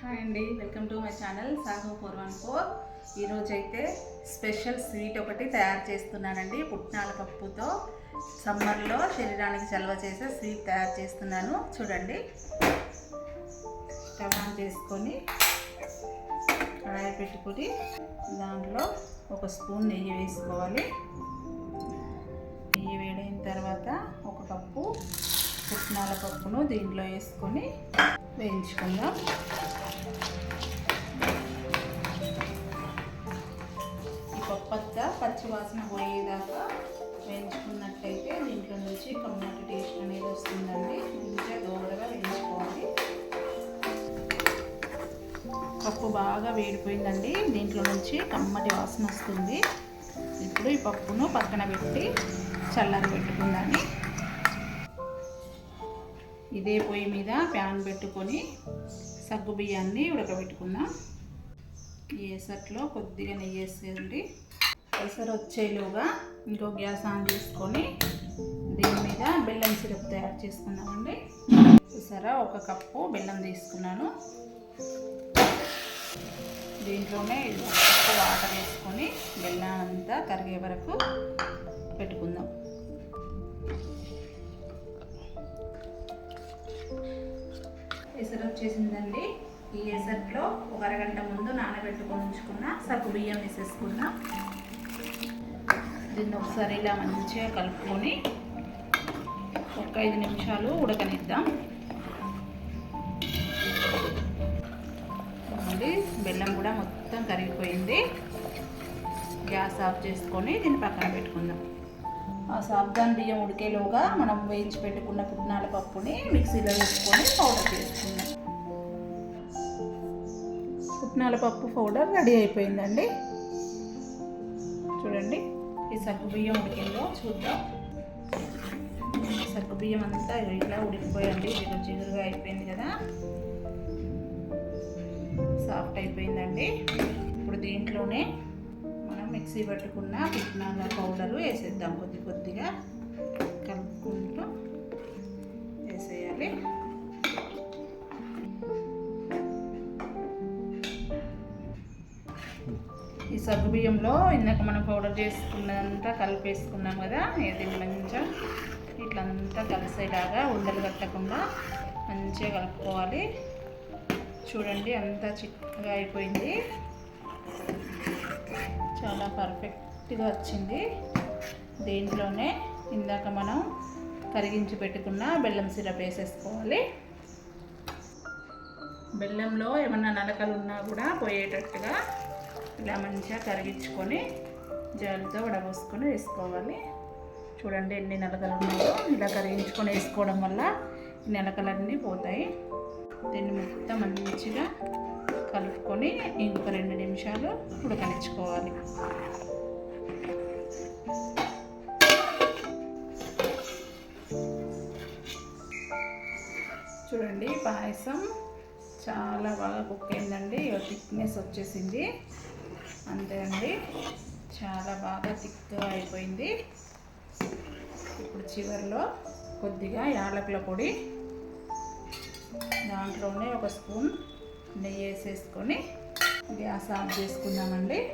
Hi అండి welcome to my channel Saaho four one four. ఈరోజు అయితే స్పెషల్ స్వీట్ ఒకటి తయారు చేస్తున్నానండి పుట్నాల పప్పుతో. సమ్మర్లో శరీరానికి చలవ చేసే స్వీట్ తయారు చేస్తున్నాను చూడండి. స్టవ్ ఆన్ చేసుకొని కడాయి పెట్టుకుని దాంట్లో ఒక స్పూన్ నెయ్యి వేసుకోవాలి. నెయ్యి వేడైన తర్వాత ఒక కప్పు పుట్నాల పప్పును దీంట్లో వేసుకొని వేయించుకుందాం. అంతా పోయేదాకా వేయించుకున్నట్లయితే దీంట్లో నుంచి కమ్మటి టేస్ట్ అనేది వస్తుందండి. మంచిగా దోరగా వేయించుకోవాలి. పప్పు బాగా వేడిపోయిందండి. దీంట్లో నుంచి కమ్మటి వాసన వస్తుంది. ఇప్పుడు ఈ పప్పును పక్కన పెట్టి చల్లారి పెట్టుకుందాన్ని ఇదే పొయ్యి మీద ప్యాన్ పెట్టుకొని సగ్గు బియ్యాన్ని ఉడకబెట్టుకుందాం. ఈ ఎసట్లో కొద్దిగా నెయ్యి వేసేయండి. ఎసరు వచ్చేలోగా ఇంకో గ్యాస్ ఆన్ చేసుకొని దీని మీద బెల్లం సిరప్ తయారు చేసుకున్నామండి చూసారా? ఒక కప్పు బెల్లం తీసుకున్నాను. దీంట్లోనే కప్పు వాటర్ వేసుకొని బెల్లం అంతా కరిగే వరకు పెట్టుకుందాం. ఎసరు వచ్చేసిందండి. ఈ ఎసర్లో ఒక అరగంట ముందు నానబెట్టుకొని ఉంచుకున్న సగ్గు బియ్యం వేసేసుకున్నాం దీన్ని ఒకసారి ఇలా మంచిగా కలుపుకొని ఒక ఐదు నిమిషాలు ఉడకనిద్దాం. చూడండి బెల్లం కూడా మొత్తం కరిగిపోయింది. గ్యాస్ ఆఫ్ చేసుకొని దీన్ని పక్కన పెట్టుకుందాం. ఆ సాబ్దాన్ బియ్యం ఉడికేలోగా మనం వేయించి పెట్టుకున్న పుట్నాల పప్పుని మిక్సీలో వేసుకొని పౌడర్ చేసుకుందాం. పుట్నాల పప్పు పౌడర్ రెడీ అయిపోయిందండి. ఈ సగ్గు బియ్యం ఉడికిందో చూద్దాం. సగ్గు బియ్యం అంతా ఇట్లా ఉడికిపోయండి. జిగురు జిగురుగా అయిపోయింది కదా. సాఫ్ట్ అయిపోయిందండి. ఇప్పుడు దీంట్లోనే మనం మిక్సీ పట్టుకున్న పుట్నాల పౌడరు వేసేద్దాం కొద్ది కొద్దిగా. కలుపుకుంటూ వేసేయాలి. ఈ సగ్గు బియ్యంలో ఇందాక మనం పౌడర్ చేసుకున్నదంతా కలిపేసుకున్నాం కదా ఇది మంచిగా ఇట్లంతా కలిసేలాగా ఉండలు కట్టకుండా మంచిగా కలుపుకోవాలి. చూడండి అంతా చిక్కగా అయిపోయింది. చాలా పర్ఫెక్ట్గా వచ్చింది. దీంట్లోనే ఇందాక మనం కరిగించి పెట్టుకున్న బెల్లం సిరప్ వేసేసుకోవాలి. బెల్లంలో ఏమన్నా నలకలు ఉన్నా కూడా పోయేటట్టుగా ఇలా మంచిగా కరిగించుకొని జాలితో వడబోసుకొని వేసుకోవాలి. చూడండి ఎన్ని నలకలు ఉన్నాయో. ఇలా కరిగించుకొని వేసుకోవడం వల్ల ఈ నలకలన్నీ పోతాయి. దీన్ని మొత్తం మంచిగా కలుపుకొని ఇంకొక రెండు నిమిషాలు ఉడకనిచ్చుకోవాలి. చూడండి పాయసం చాలా బాగా కుక్ అయిందండి. థిక్నెస్ వచ్చేసింది. అంతే అండి. చాలా బాగా థిక్గా అయిపోయింది. ఇప్పుడు చివరిలో కొద్దిగా యాలకుల పొడి. దాంట్లోనే ఒక స్పూన్ నెయ్యి వేసేసుకొని గ్యాస్ ఆఫ్ చేసుకుందామండి.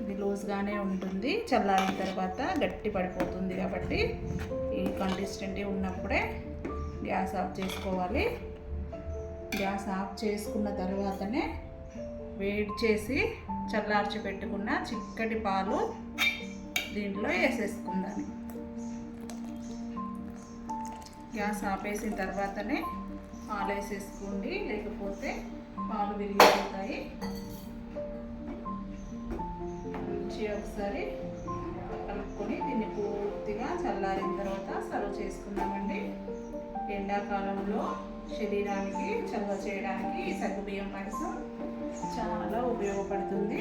ఇది లూజ్గానే ఉంటుంది. చల్లారిన తర్వాత గట్టి పడిపోతుంది కాబట్టి ఈ కన్సిస్టెంటీ ఉన్నప్పుడే గ్యాస్ ఆఫ్ చేసుకోవాలి. గ్యాస్ ఆఫ్ చేసుకున్న తర్వాతనే వేడి చేసి చల్లార్చి పెట్టుకున్న చిక్కటి పాలు దీంట్లో వేసేసుకుందాం గ్యాస్ ఆపేసిన తర్వాతనే పాలు వేసేసుకోండి లేకపోతే పాలు విరిగిపోతాయి. మంచిగా ఒకసారి కలుపుకొని దీన్ని పూర్తిగా చల్లారిన తర్వాత సర్వ్ చేసుకుందామండి. ఎండాకాలంలో శరీరానికి చల్వ చేయడానికి ఈ సగ్గుబియ్యం పాయసం చాలా ఉపయోగపడుతుంది.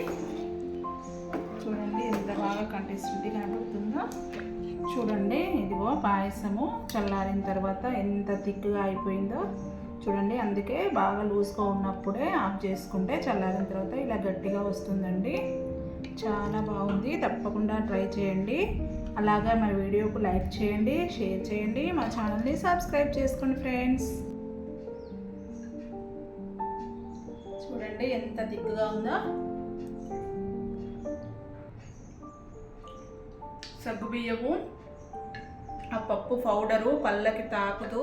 చూడండి ఎంత బాగా కనిపిస్తుంది కనబడుతుందో. చూడండి ఇదిగో పాయసము చల్లారిన తర్వాత ఎంత థిక్గా అయిపోయిందో. చూడండి అందుకే బాగా లూజ్గా ఉన్నప్పుడే ఆఫ్ చేసుకుంటే చల్లారిన తర్వాత ఇలా గట్టిగా వస్తుందండి. చాలా బాగుంది. తప్పకుండా ట్రై చేయండి. అలాగే మా వీడియోకు లైక్ చేయండి షేర్ చేయండి. మా ఛానల్ని సబ్స్క్రైబ్ చేసుకోండి ఫ్రెండ్స్. చూడండి ఎంత థిక్గా ఉందో? సగ్గు బియ్యము ఆ పప్పు పౌడరు పళ్ళకి తాకుతూ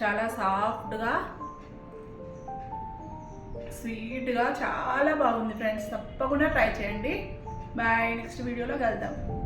చాలా సాఫ్ట్గా స్వీట్గా చాలా బాగుంది ఫ్రెండ్స్. తప్పకుండా ట్రై చేయండి. బాయ్ నెక్స్ట్ వీడియోలో కలుద్దాం.